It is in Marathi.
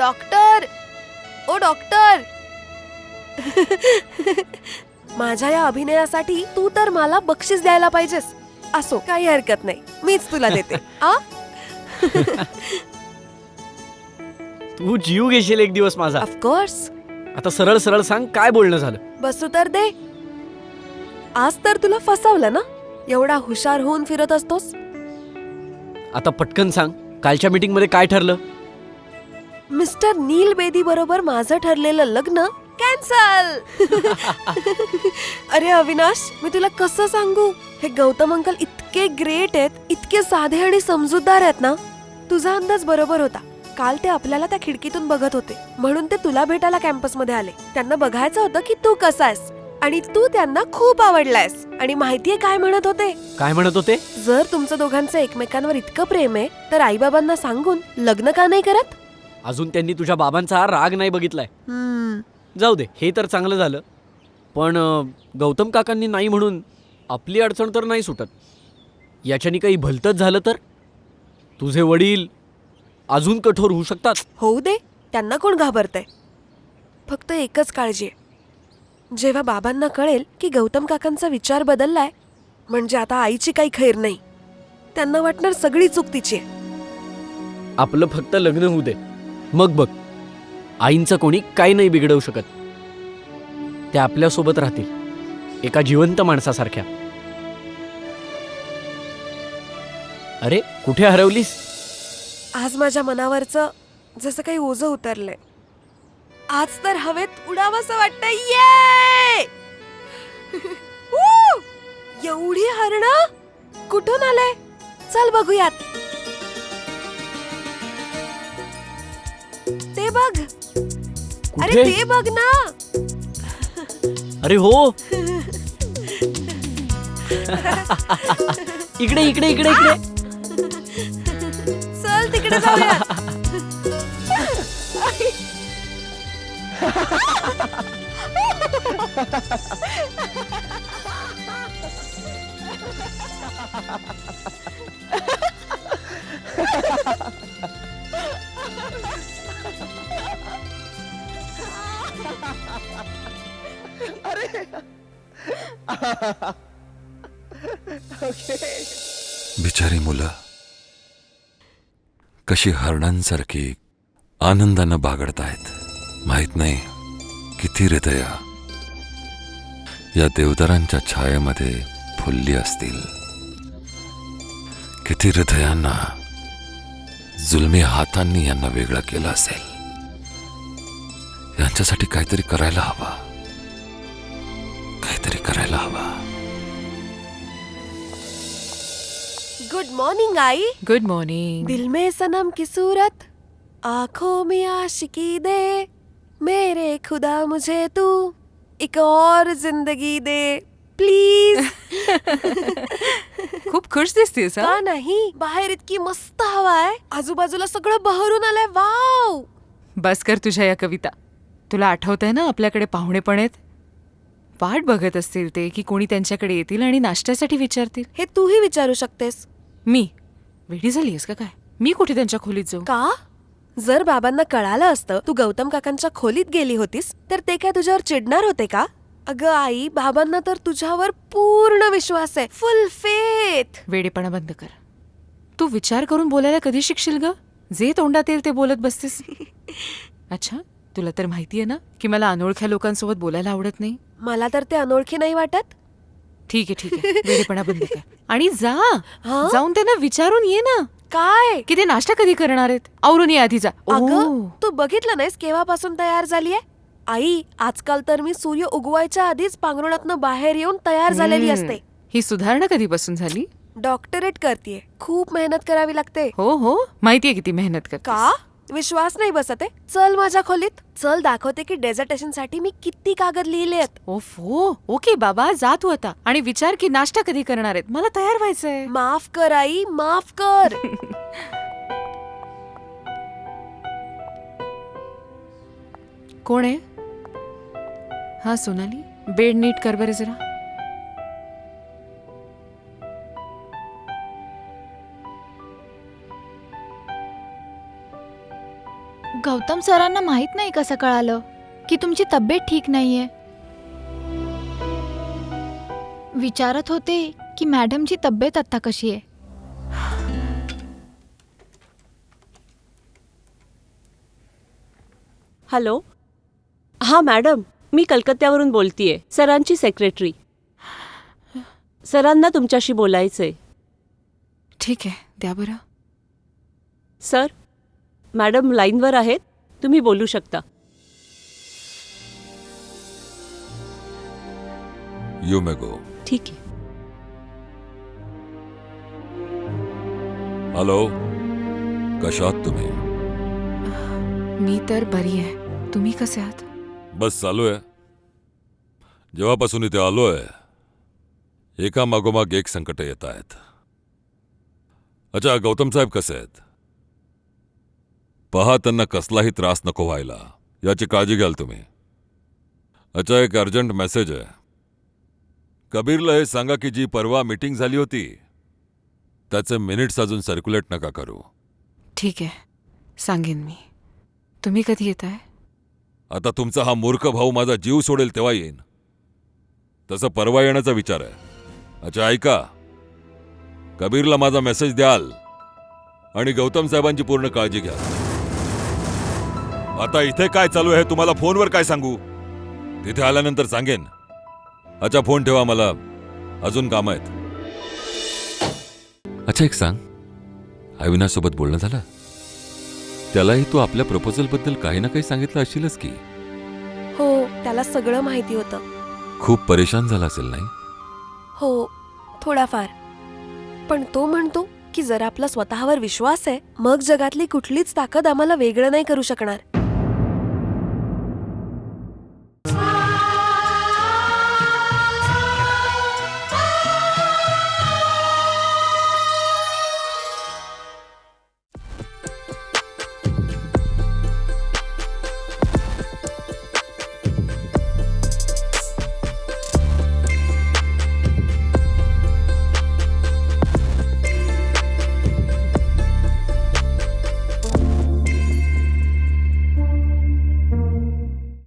डॉक्टर. ओ डॉक्टर. माझ्या या अभिनयासाठी तू तर मला बक्षीस द्यायला पाहिजेस. असो काही हरकत नाही. मीच तुला देते. आ? तू जीव घेशील एक दिवस माझा. ऑफकोर्स आता सरळ सरळ सांग काय बोलणं झालं? बसू तर दे. आज तर तुला फसवलं ना? एवढा हुशार होऊन फिरत असतोस. आता पटकन सांग कालच्या मीटिंगमध्ये काय ठरलं? मिस्टर नील बेदी बरोबर माझं ठरलेलं लग्न कॅन्सल. अरे अविनाश मी तुला कसं सांगू? हे गौतम अंकल इतके ग्रेट आहेत इतके साधे आणि समजूतदार आहेत ना? तुझा अंदाज बरोबर होता. काल ते आपल्याला त्या खिडकीतून बघत होते. म्हणून ते तुला भेटायला कॅम्पसमध्ये आले. त्यांना बघायचं होतं की तू कसा आहेस. आणि तू त्यांना खूप आवडलायस आणि माहितीये काय म्हणत होते? काय म्हणत होते? जर तुमचं दोघांचं एकमेकांवर इतकं प्रेम आहे तर आईबाबांना सांगून लग्न का नाही करत? अजून त्यांनी तुझ्या बाबांचा हा राग नाही बघितलाय. जाऊ दे हे तर चांगलं झालं. पण अं, गौतम काकांनी नाही म्हणून आपली अडचण तर नाही सुटत. याच्याने काही भलतंच झालं तर? तुझे वडील अजून कठोर होऊ शकतात? होऊ दे त्यांना कोण घाबरतंय? फक्त एकच काळजी आहे. जेव्हा बाबांना कळेल की गौतम काकांचा विचार बदललाय म्हणजे आता आईची काही खैर नाही. त्यांना वाटणार सगळी चूक तिची आहे. आपलं फक्त लग्न होऊ दे. मग बघ. आईंचं कोणी काही नाही बिघडवू शकत. त्या आपल्यासोबत राहतील. एका जिवंत माणसासारख्या. अरे कुठे हरवलीस? आज माझ्या मनावरचं जसं काही ओझं उतरलंय. आज तर हवेत उडावंसं वाटतंय. ये एवढी हरण कुठून आलंय? चल बघूयात. बघ. अरे कुठे ते बघ ना. अरे हो. इकडे इकडे इकडे इकडे. चल तिकडे जाऊयात. बिचारी मुलं. कशी हरणांसारखी आनंदानं बागडतायत. माहीत नाही किती हृदया या देवदारांच्या छायेमध्ये फुलली असतील. किती हृदयांना जुलमी हातांनी यांना वेगळं केलं असेल. यांच्यासाठी काहीतरी करायला हवा. काहीतरी करायला हवा. गुड मॉर्निंग आई. गुड मॉर्निंग दिल में सनम की सूरत आंखों में आशिकी दे मेरे खुदा मुझे तू एक और जिंदगी दे प्लीज खूप खुश दिसतेस हा? का नाही? बाहेर इतकी मस्त हवा आहे. आजूबाजूला सगळं बहरून आलंय. वाव बस कर तुझ्या या कविता. तुला आठवतंय ना आपल्याकडे पाहुणे पण आहेत? वाट बघत असतील ते की कोणी त्यांच्याकडे येतील आणि नाश्त्यासाठी विचारतील. हे तूही विचारू शकतेस. मी? वेडी झालीयस का काय? मी कुठे त्यांच्या खोलीत जाऊ? का? जर बाबांना कळालं असतं तू गौतम काकांच्या खोलीत गेली होतीस तर ते काय तुझ्यावर चिडणार होते का? अगं आई बाबांना तर तुझ्यावर पूर्ण विश्वास आहे. फुल फेथ वेडेपणा बंद कर. तू विचार करून बोलायला कधी शिकशील ग? जे तोंडात येईल ते बोलत बसतेस. अच्छा? तुला तर माहितीये ना की मला अनोळख्या लोकांसोबत बोलायला आवडत नाही. मला तर ते अनोळखी नाही वाटत. ठीक आहे ठीक आहे. वेडेपणा बंद कर. आणि जा. हा? जाऊन त्यांना विचारून ये ना. काय? की ते नाश्ता कधी करणार आहेत? आवरून ये आधी जा. अगं ओ, तू बघितलं नाहीस केव्हापासून तयार झालीये? आई आजकाल तर मी सूर्य उगवायच्या आधीच पांघरुणातनं बाहेर येऊन तयार झालेली हम्म. असते. ही सुधारणा कधीपासून झाली? डॉक्टरेट करतीये. खूप मेहनत करावी लागते. हो हो. माहितीये किती मेहनत कर का? विश्वास नाही बसत आहे. चल माझ्या खोलीत. चल दाखवते की डेझर्टेशनसाठी मी किती कागद लिहिलेत ओफो ओके बाबा जा तू आता. आणि विचार की नाश्ता कधी करणार आहेत? मला तयार व्हायचंय. माफ कर आई माफ कर. कोण आहे? हा सोनाली. बेड नीट कर बरे जरा. गौतम सरांना माहीत नाही कसं कळालं की तुमची तब्येत ठीक नाहीये? विचारत होते की मॅडमची तब्येत आता कशी आहे? हॅलो? हां मॅडम मी कलकत्त्यावरून बोलतीये सरांची सेक्रेटरी. सरांना तुमच्याशी बोलायचंय. ठीक आहे द्या बरं. सर मॅडम लाईनवर आहेत. तुम्ही बोलू शकता. यू मे गो ठीक आहे. हॅलो कशा आहात तुम्ही? मी तर बरी आहे. तुम्ही कसे आहात? बस चालू आहे. जेव्हापासून इथे आलोय एका मागोमाग एक संकट येत आहेत. अच्छा गौतम साहेब कसे आहेत? पहा त्यांना कसलाही त्रास नको व्हायला. याची काळजी घ्याल तुम्ही. अच्छा एक अर्जंट मेसेज आहे. कबीरला हे सांगा की जी परवा मीटिंग झाली होती. त्याचे मिनिट्स अजून सर्क्युलेट नका करू. ठीक आहे. सांगेन मी. तुम्ही कधी येत आहे आता तुमचा हा मूर्ख भाऊ माझा जीव सोडेल तेव्हा येईन. तसं परवा येण्याचा विचार आहे. अच्छा ऐका. कबीरला माझा मेसेज द्याल. आणि गौतम साहेबांची पूर्ण काळजी घ्या. आता इथे काय चालू आहे तुम्हाला फोनवर काय सांगू? तिथे आल्यानंतर सांगेन. अच्छा फोन ठेवा मला. अजून काम आहेत. अच्छा एक सांग. अविनाश सोबत बोलणं झालं? त्यालाही तू आपल्या प्रपोजलबद्दल काही ना काही सांगितलं असेलच की. हो त्याला सगळं माहिती होतं. खूप परेशान झाला असेल नाही? हो थोडाफार. पण तो म्हणतो की जर आपला स्वतःवर विश्वास आहे मग जगातली कुठलीच ताकद आम्हाला वेगळं नाही करू शकणार.